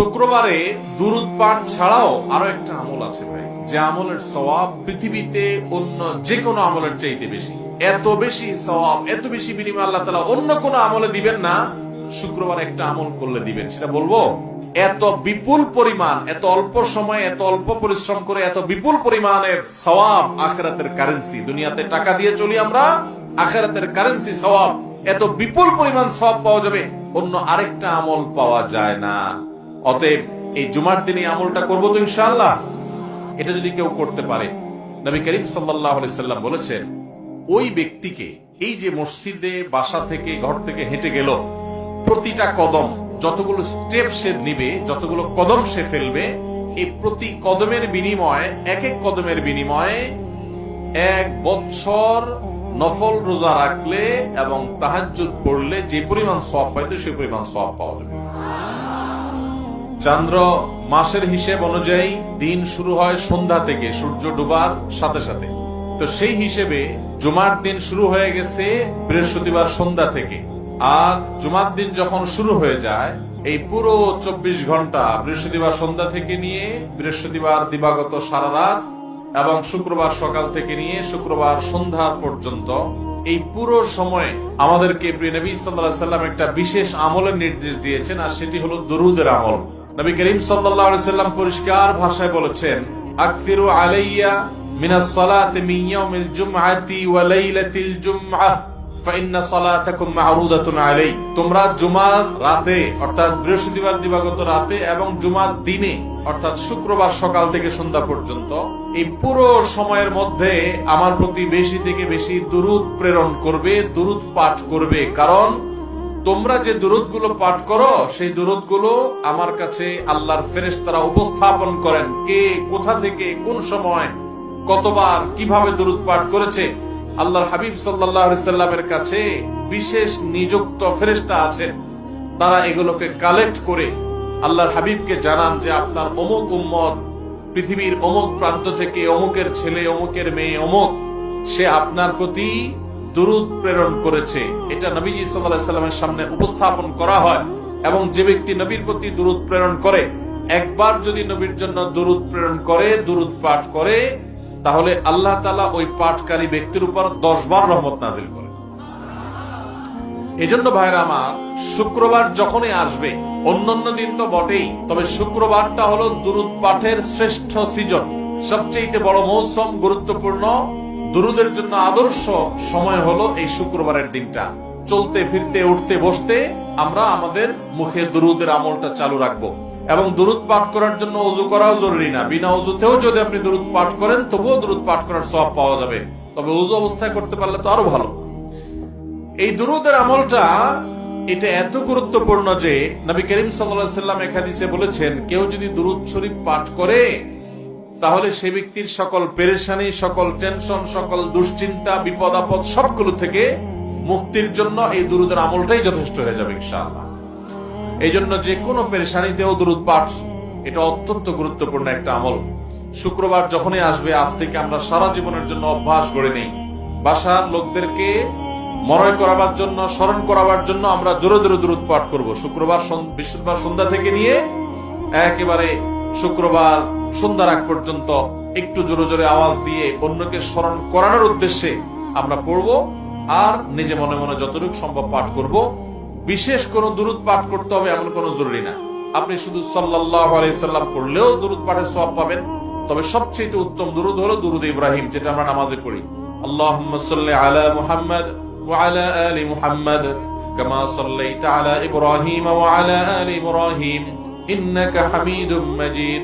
শুক্রবারে দুরুদ পাঠ ছাড়াও আরও একটা আমল আছে ভাই, যে আমলের সওয়াব পৃথিবীতে অন্য যে কোনো আমলের চাইতে বেশি। এত বেশি সওয়াব, এত বেশি বিনিময় আল্লাহ তালা অন্য কোনো আমলে দিবেন না, শুক্রবার একটা আমল করলে দিবেন, সেটা বলব? এত বিপুল পরিমাণ, এত অল্প সময়ে, এত অল্প পরিশ্রম করে এত বিপুল পরিমাণের সওয়াব আখেরাতের কারেন্সি দুনিয়াতে টাকা দিয়ে চলি আমরা, আখেরাতের কারেন্সি সওয়াব, এত বিপুল পরিমাণ সওয়াব পাওয়া যাবে, অন্য আরেকটা আমল পাওয়া যায় না। অতএব এই জুমার দিনে আমলটা করব তো ইনশাআল্লাহ। এটা যদি কেউ করতে পারে। নবী করিম সাল্লাহ সাল্লাম বলেছেন, ওই ব্যক্তিকে এই যে মসজিদে, বাসা থেকে, ঘর থেকে হেঁটে গেল, প্রতিটা কদম, যতগুলো স্টেপ সে নিবে, যতগুলো কদম সে ফেলবে, এই প্রতি কদমের বিনিময়ে এক এক কদমের বিনিময়ে এক বছর নফল রোজা রাখলে এবং তাহাজ্জুদ পড়লে যে পরিমাণ সব পাইতো সেই পরিমাণ সব পাওয়া যাবে। চন্দ্র মাসের হিসেব অনুযায়ী দিন শুরু হয় সন্ধ্যা থেকে, সূর্য ডুবার সাথে সাথে। তো সেই হিসেবে জুমার দিন শুরু হয়ে গেছে বৃহস্পতিবার সন্ধ্যা থেকে। আর জুমার দিন যখন শুরু হয়ে যায়, এই পুরো চব্বিশ ঘণ্টা বৃহস্পতিবার সন্ধ্যা থেকে নিয়ে বৃহস্পতিবার দিবাগত সারা রাত এবং শুক্রবার সকাল থেকে নিয়ে শুক্রবার সন্ধ্যা পর্যন্ত এই পুরো সময় আমাদেরকে প্রিয় নবী সাল্লাল্লাহু সাল্লাম একটা বিশেষ আমলের নির্দেশ দিয়েছেন, আর সেটি হলো দরুদের আমল। নবী করিম সাল্লাম পরিষ্কার ভাষায় বলেছেন, আকফিরু আলাইয়া মিনাস মিন ইয়াউমিল জুমআতি ওয়া লাইলাতিল জুমআহ তোমরা জুমার রাতে, অর্থাৎ বৃহস্পতিবার দিবাগত রাতে এবং জুমার দিনে, অর্থাৎ শুক্রবার সকাল থেকে সন্ধ্যা পর্যন্ত, এই পুরো সময়ের মধ্যে আমার প্রতি বেশি থেকে বেশি দুরুদ প্রেরণ করবে, দুরুদ পাঠ করবে। কারণ তোমরা যে দুরুদগুলো পাঠ করো, সেই দুরুদগুলো আমার কাছে আল্লাহর ফেরেশতারা উপস্থাপন করেন। কে, কোথা থেকে, কোন সময়, কতবার, কীভাবে দুরুদ পাঠ করেছে? আল্লাহর হাবিব সাল্লামের কাছে বিশেষ নিযুক্ত ফেরেস্তা আছেন। তারা এগুলোকে কালেক্ট করে আল্লাহর হাবিবকে জানান যে আপনার অমুক উম্মত, পৃথিবীর অমুক প্রান্ত থেকে অমুকের ছেলে, অমুকের মেয়ে, অমুক, সে আপনার প্রতি দুরুদ প্রেরণ করেছে। এটা নবীজি সাল্লাহ সাল্লামের সামনে উপস্থাপন করা হয় এবং যে ব্যক্তি নবীর প্রতি দুরুদ প্রেরণ করে, একবার যদি নবীর জন্য দুরুদ প্রেরণ করে, দুরুদ পাঠ করে, তাহলে আল্লাহ তালা ওই পাঠকারী ব্যক্তির উপর দশ বার রহমত নাজিল করে এজন্য ভাইরা আমার, শুক্রবার যখনই আসবে, অন্যান্য দিন তো বটেই, তবে শুক্রবারটা হলো দুরুদ পাঠের শ্রেষ্ঠ সিজন। সবচেয়ে বড় মৌসুম, গুরুত্বপূর্ণ দুরুদের জন্য আদর্শ সময় হলো এই শুক্রবারের দিনটা। চলতে, ফিরতে, উঠতে, বসতে আমরা আমাদের মুখে দুরুদের আমলটা চালু রাখব। এবং দুরুদ পাঠ করার জন্য অজু করাও জরুরি না। বিনা অজুতেও যদি আপনি দুরুদ পাঠ করেন, তবুও দুরুদ পাঠ করার সব পাওয়া যাবে। তবে অজু অবস্থায় করতে পারলে তো আরও ভালো। এই দুরুদের আমলটা এটা এত গুরুত্বপূর্ণ যে নবী করিম সাল্লাম একাদিসে বলেছেন, কেউ যদি দুরুদ শরীফ পাঠ করে তাহলে সে ব্যক্তির সকল পেরেশানি, সকল টেনশন, সকল দুশ্চিন্তা, বিপদ আপদ সবগুলো থেকে মুক্তির জন্য এই দুরুদের আমলটাই যথেষ্ট হয়ে যাবে ইনশাআল্লাহ। এই জন্য যে কোনো পেরেশানিতেও দুরুদ পাঠ, এটা অত্যন্ত গুরুত্বপূর্ণ একটা আমল। শুক্রবার যখনই আসবে, আজ থেকে আমরা সারা জীবনের জন্য অভ্যাস গড়ে নেই। বাসার লোকদেরকে মরয় করাবার জন্য, স্মরণ করাবার জন্য আমরা দূরে দূরে দূরত পাঠ করব। শুক্রবার বৃহস্পতিবার সন্ধ্যা থেকে নিয়ে একেবারে শুক্রবার সন্ধ্যার আগ পর্যন্ত একটু জোরে জোরে আওয়াজ দিয়ে অন্যকে স্মরণ করানোর উদ্দেশ্যে আমরা পড়ব আর নিজে মনে মনে যতটুকু সম্ভব পাঠ করব বিশেষ কোন দূরত পাঠ করতে হবে এমন কোনো জরুরি না আপনি শুধু সাল্লাহ আলাইসাল্লাম পড়লেও দূরত পাঠের সব পাবেন তবে সবচেয়ে উত্তম দুরুদ হলো দুরুদ ইব্রাহিম যেটা আমরা নামাজে পড়ি আল্লাহুম্মা সাল্লি আলা মুহাম্মদ ওয়া আলা আলি মুহাম্মদ كما صليت على إبراهيم وعلى آل إبراهيم إنك حميد مجيد